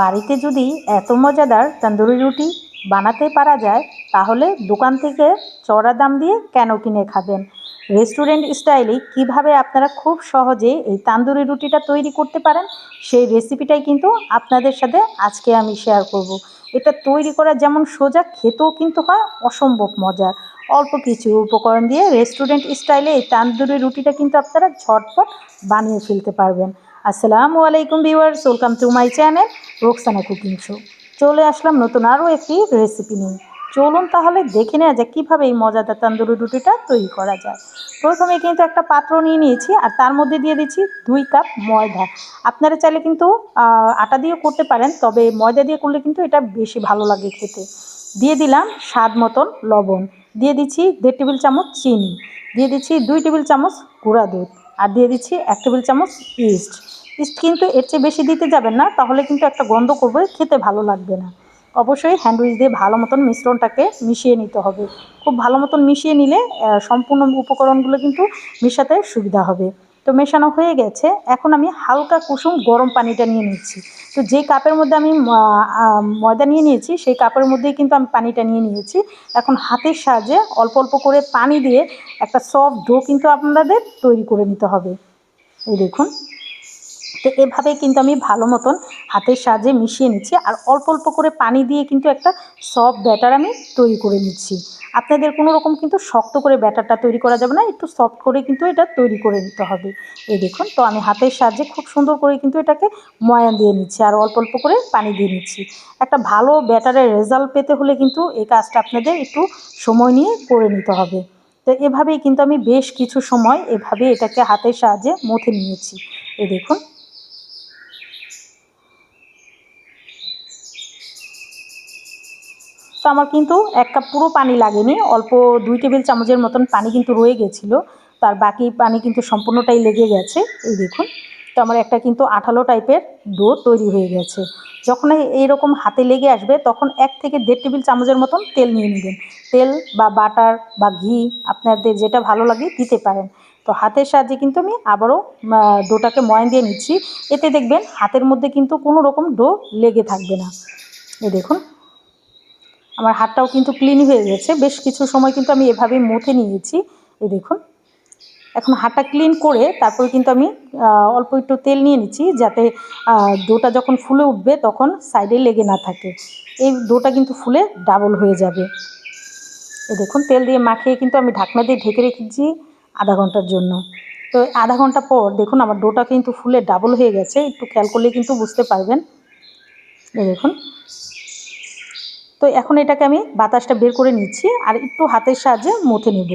বাড়িতে যদি এত মজাদার তন্দুরি রুটি বানাতে পারা যায়, তাহলে দোকান থেকে চড়া দাম দিয়ে কেন কিনে খাবেন? রেস্টুরেন্ট স্টাইলে কীভাবে আপনারা খুব সহজে এই তান্দুরি রুটিটা তৈরি করতে পারেন, সেই রেসিপিটাই কিন্তু আপনাদের সাথে আজকে আমি শেয়ার করব। এটা তৈরি করা যেমন সোজা, খেতেও কিন্তু হয় অসম্ভব মজার অল্প কিছু উপকরণ দিয়ে রেস্টুরেন্ট স্টাইলে এই তান্দুরি রুটিটা কিন্তু আপনারা ঝটপট বানিয়ে ফেলতে পারবেন। আসসালামু আলাইকুম viewers welcome to my channel Roksana cooking show চলে আসলাম নতুন আরও একটি রেসিপি নিয়ে। চলুন তাহলে দেখে নেওয়া যায় কীভাবে এই মজাদার তান্দুরি রুটিটা তৈরি করা যায়। প্রথমে কিন্তু একটা পাত্র নিয়ে নিয়েছি আর তার মধ্যে দিয়ে দিচ্ছি দুই কাপ ময়দা। আপনারা চাইলে কিন্তু আটা দিয়েও করতে পারেন, তবে ময়দা দিয়ে করলে কিন্তু এটা বেশি ভালো লাগে খেতে। দিয়ে দিলাম স্বাদ মতন লবণ। দিয়ে দিচ্ছি দেড় টেবিল চামচ চিনি। দিয়ে দিচ্ছি দুই টেবিল চামচ গুঁড়া দুধ। আর দিয়ে দিচ্ছি এক টেবিল চামচ ইস্ট কিন্তু এর চেয়ে বেশি দিতে যাবেন না, তাহলে কিন্তু একটা গন্ধ করবে, খেতে ভালো লাগবে না। অবশ্যই হ্যান্ডউইচ দিয়ে ভালো মতন মিশ্রণটাকে মিশিয়ে নিতে হবে। খুব ভালো মতন মিশিয়ে নিলে সম্পূর্ণ উপকরণগুলো কিন্তু মেশাতে সুবিধা হবে। তো মেশানো হয়ে গেছে। এখন আমি হালকা কুসুম গরম পানিটা নিয়ে নিচ্ছি। তো যে কাপের মধ্যে আমি ময়দা নিয়ে নিয়েছি, সেই কাপের মধ্যেই কিন্তু আমি পানিটা নিয়ে নিয়েছি। এখন হাতের সাহায্যে অল্প অল্প করে পানি দিয়ে একটা সফট ডো কিন্তু আপনাদের তৈরি করে নিতে হবে। এই দেখুন। তো এভাবেই কিন্তু আমি ভালো মতন হাতের সাহায্যে মিশিয়ে নিচ্ছি। আর অল্প অল্প করে পানি দিয়ে কিন্তু একটা সফট ব্যাটার আমি তৈরি করে নিচ্ছি। আপনাদের কোনো রকম কিন্তু শক্ত করে ব্যাটারটা তৈরি করা যাবে না, একটু সফট করে কিন্তু এটা তৈরি করে নিতে হবে। এই দেখুন, তো আমি হাতের সাহায্যে খুব সুন্দর করে কিন্তু এটাকে ময়ান দিয়ে নিচ্ছি আর অল্প অল্প করে পানি দিয়ে নিচ্ছি। একটা ভালো ব্যাটারের রেজাল্ট পেতে হলে কিন্তু এই কাজটা আপনাদের একটু সময় নিয়ে করে নিতে হবে। তো এভাবেই কিন্তু আমি বেশ কিছু সময় এভাবে এটাকে হাতের সাহায্যে মথে নিয়েছি। এই দেখুন তো আমার কিন্তু এক কাপ পুরো পানি লাগেনি, অল্প দুই টেবিল চামচের মতন পানি কিন্তু রয়ে গেছিল। তার বাকি পানি কিন্তু সম্পূর্ণটাই লেগে গেছে, এই দেখুন। তো আমার একটা কিন্তু আঠালো টাইপের ডো তৈরি হয়ে গেছে। যখন এইরকম হাতে লেগে আসবে, তখন এক থেকে দেড় টেবিল চামচের মতন তেল নিয়ে নেবেন। তেল বা বাটার বা ঘি, আপনাদের যেটা ভালো লাগে দিতে পারেন। তো হাতের সাহায্যে কিন্তু আমি আবারও ডোটাকে ময়ান দিয়ে নিচ্ছি। এতে দেখবেন হাতের মধ্যে কিন্তু কোনো রকম ডো লেগে থাকবে না। এই দেখুন। আমার হাতটাও কিন্তু ক্লিন হয়ে গেছে। বেশ কিছু সময় কিন্তু আমি এভাবেই মথে নিয়েছি। এই দেখুন। এখন হাতটা ক্লিন করে তারপরে কিন্তু আমি অল্প একটু তেল নিয়ে নিচ্ছি যাতে ডোটা যখন ফুলে উঠবে তখন সাইডে লেগে না থাকে। এই ডোটা কিন্তু ফুলে ডাবল হয়ে যাবে। এই দেখুন, তেল দিয়ে মাখিয়ে কিন্তু আমি ঢাকনা দিয়ে ঢেকে রেখেছি আধা ঘণ্টার জন্য। তো আধা ঘণ্টা পর দেখুন, আমার ডোটা কিন্তু ফুলে ডাবল হয়ে গেছে। একটু খেয়াল করলে কিন্তু বুঝতে পারবেন। দেখুন। তো এখন এটাকে আমি বাতাসটা বের করে নিচ্ছি আর একটু হাতের সাহায্যে মথে নেব।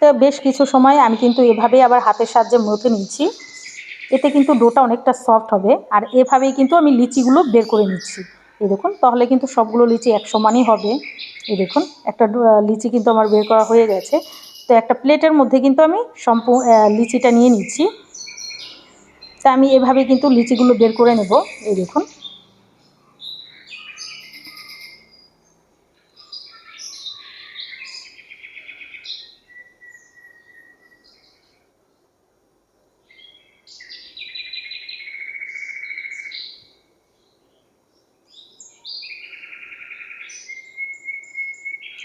তো বেশ কিছু সময় আমি কিন্তু এভাবেই আবার হাতের সাহায্যে মথে নিচ্ছি। এতে কিন্তু ডোটা অনেকটা সফট হবে আর এভাবেই কিন্তু আমি লিচিগুলো বের করে নিচ্ছি। এই দেখুন, তাহলে কিন্তু সবগুলো লিচি এক সমানই হবে। এই দেখুন, একটা লিচি কিন্তু আমার বের করা হয়ে গেছে। তো একটা প্লেটের মধ্যে কিন্তু আমি সম্পূর্ণ লিচিটা নিয়ে নিচ্ছি। তা আমি এভাবে কিন্তু লিচিগুলো বের করে নেব। এই দেখুন।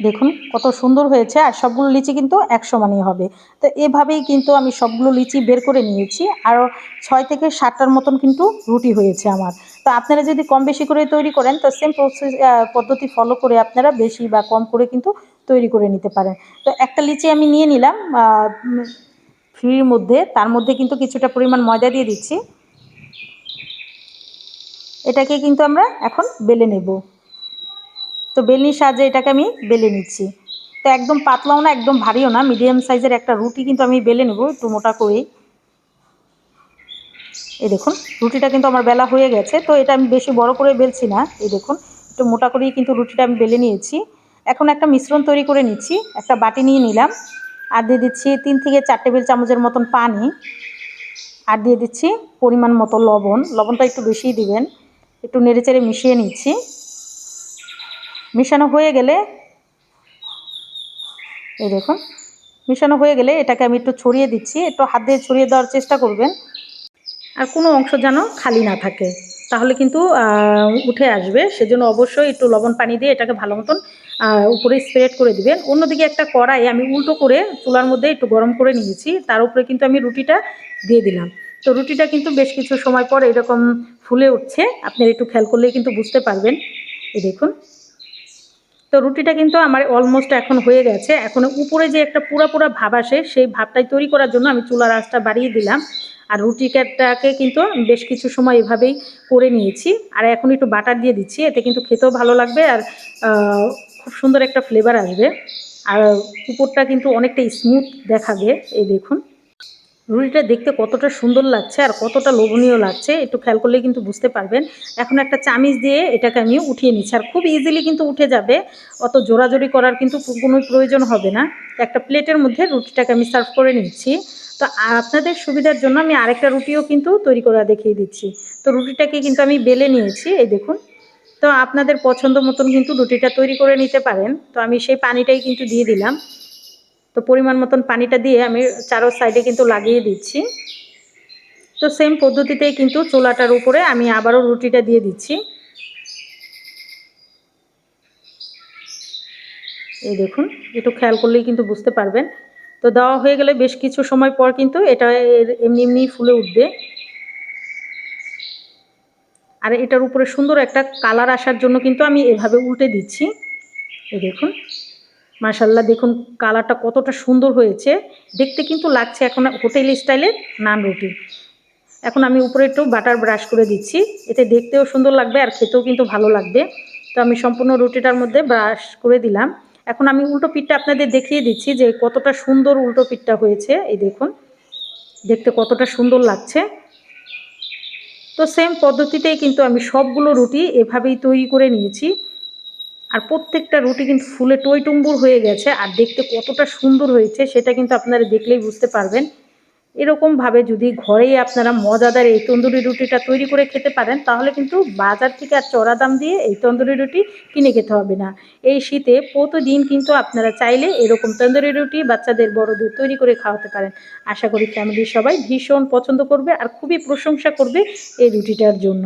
দেখুন, কত সুন্দর হয়েছে আর সবগুলো লিচি কিন্তু এক সমানই হবে। তো এভাবেই কিন্তু আমি সবগুলো লিচি বের করে নিয়েছি আরও ছয় থেকে সাতটার মতন কিন্তু রুটি হয়েছে আমার। তো আপনারা যদি কম বেশি করে তৈরি করেন, তো সেম প্রসেস পদ্ধতি ফলো করে আপনারা বেশি বা কম করে কিন্তু তৈরি করে নিতে পারেন। তো একটা লিচি আমি নিয়ে নিলাম ফ্রির মধ্যে, তার মধ্যে কিন্তু কিছুটা পরিমাণ ময়দা দিয়ে দিচ্ছি। এটাকে কিন্তু আমরা এখন বেলে নেব। তো বেলনির সাহায্যে এটাকে আমি বেলে নিচ্ছি। তো একদম পাতলাও না, একদম ভারীও না, মিডিয়াম সাইজের একটা রুটি কিন্তু আমি বেলে নেব একটু মোটা করেই। এই দেখুন, রুটিটা কিন্তু আমার বেলা হয়ে গেছে, তো এটা আমি বেশি বড় করে বেলছি না, এই দেখুন, একটু মোটা করেই কিন্তু রুটিটা আমি বেলে নিয়েছি। এখন একটা মিশ্রণ তৈরি করে নিচ্ছি, একটা বাটি নিয়ে নিলাম, আর দিয়ে দিচ্ছি তিন থেকে চার টেবিল চামচের মতন পানি, আর দিয়ে দিচ্ছি পরিমাণ মতো লবণ, লবণটা একটু বেশিই দিবেন, একটু নেড়েচেড়ে মিশিয়ে নিচ্ছি। মিশানো হয়ে গেলে, এই দেখুন, মিশানো হয়ে গেলে এটাকে আমি একটু ছড়িয়ে দিচ্ছি, একটু হাত দিয়ে ছড়িয়ে দেওয়ার চেষ্টা করবেন। আর কোনো অংশ যেন খালি না থাকে, তাহলে কিন্তু উঠে আসবে। সেজন্য অবশ্যই একটু লবণ পানি দিয়ে এটাকে ভালো মতন উপরে স্প্রেড করে দিবেন। অন্যদিকে একটা কড়াই আমি উল্টো করে চুলার মধ্যে একটু গরম করে নিয়েছি। তার উপরে কিন্তু আমি রুটিটা দিয়ে দিলাম। তো রুটিটা কিন্তু বেশ কিছু সময় পর এরকম ফুলে উঠছে। আপনি একটু খেয়াল করলেই কিন্তু বুঝতে পারবেন। এই দেখুন। তো রুটিটা কিন্তু আমার অলমোস্ট এখন হয়ে গেছে। এখন উপরে যে একটা পুরা পুরা ভাব আসে, সেই ভাবটাই তৈরি করার জন্য আমি চুলার আঁচটা বাড়িয়ে দিলাম। আর রুটিটাকে কিন্তু বেশ কিছু সময় এভাবেই করে নিয়েছি। আর এখন একটু বাটার দিয়ে দিচ্ছি, এতে কিন্তু খেতেও ভালো লাগবে আর খুব সুন্দর একটা ফ্লেভার আসবে। আর উপরটা কিন্তু অনেকটা স্মুথ দেখাবে, এই দেখুন। রুটিটা দেখতে কতটা সুন্দর লাগছে আর কতটা লোভনীয় লাগছে, একটু খেয়াল করলে কিন্তু বুঝতে পারবেন। এখন একটা চামিচ দিয়ে এটাকে আমি উঠিয়ে নিচ্ছি আর খুব ইজিলি কিন্তু উঠে যাবে, অত জোরাজোরি করার কিন্তু কোনো প্রয়োজন হবে না। একটা প্লেটের মধ্যে রুটিটাকে আমি সার্ভ করে নিচ্ছি। তো আপনাদের সুবিধার জন্য আমি আরেকটা রুটিও কিন্তু তৈরি করে দেখিয়ে দিচ্ছি। তো রুটিটাকে কিন্তু আমি বেলে নিয়েছি, এই দেখুন। তো আপনাদের পছন্দ মতন কিন্তু রুটিটা তৈরি করে নিতে পারেন। তো আমি সেই পানিটাই কিন্তু দিয়ে দিলাম। তো পরিমাণ মতন পানিটা দিয়ে আমি চারো সাইডে কিন্তু লাগিয়ে দিচ্ছি। তো সেম পদ্ধতিতেই কিন্তু চোলাটার উপরে আমি আবারও রুটিটা দিয়ে দিচ্ছি। এই দেখুন, একটু খেয়াল করলেই কিন্তু বুঝতে পারবেন। তো দেওয়া হয়ে গেলে বেশ কিছু সময় পর কিন্তু এটা এমনি এমনি ফুলে উঠবে। আর এটার উপরে সুন্দর একটা কালার আসার জন্য কিন্তু আমি এভাবে উল্টে দিচ্ছি। এই দেখুন। মাশাল্লাহ দেখুন কালারটা কতটা সুন্দর হয়েছে। দেখতে কিন্তু লাগছে এখন হোটেল স্টাইলের নান রুটি। এখন আমি উপরে একটু বাটার ব্রাশ করে দিচ্ছি। এতে দেখতেও সুন্দর লাগবে আর খেতেও কিন্তু ভালো লাগবে। তো আমি সম্পূর্ণ রুটিটার মধ্যে ব্রাশ করে দিলাম। এখন আমি উল্টো পিঠটা আপনাদের দেখিয়ে দিচ্ছি যে কতটা সুন্দর উল্টো পিঠটা হয়েছে। এই দেখুন, দেখতে কতটা সুন্দর লাগছে। তো সেম পদ্ধতিতেই কিন্তু আমি সবগুলো রুটি এভাবেই তৈরি করে নিয়েছি। আর প্রত্যেকটা রুটি কিন্তু ফুলে টইটুম্বুর হয়ে গেছে, আর দেখতে কতটা সুন্দর হয়েছে সেটা কিন্তু আপনারা দেখলেই বুঝতে পারবেন। এরকমভাবে যদি ঘরেই আপনারা মজাদার এই তন্দুরি রুটিটা তৈরি করে খেতে পারেন, তাহলে কিন্তু বাজার থেকে আর চড়া দাম দিয়ে এই তন্দুরি রুটি কিনে খেতে হবে না। এই শীতে প্রতিদিন কিন্তু আপনারা চাইলে এরকম তন্দুরি রুটি বাচ্চাদের বড়দের তৈরি করে খাওয়াতে পারেন। আশা করি ফ্যামিলির সবাই ভীষণ পছন্দ করবে আর খুবই প্রশংসা করবে এই রুটিটার জন্য।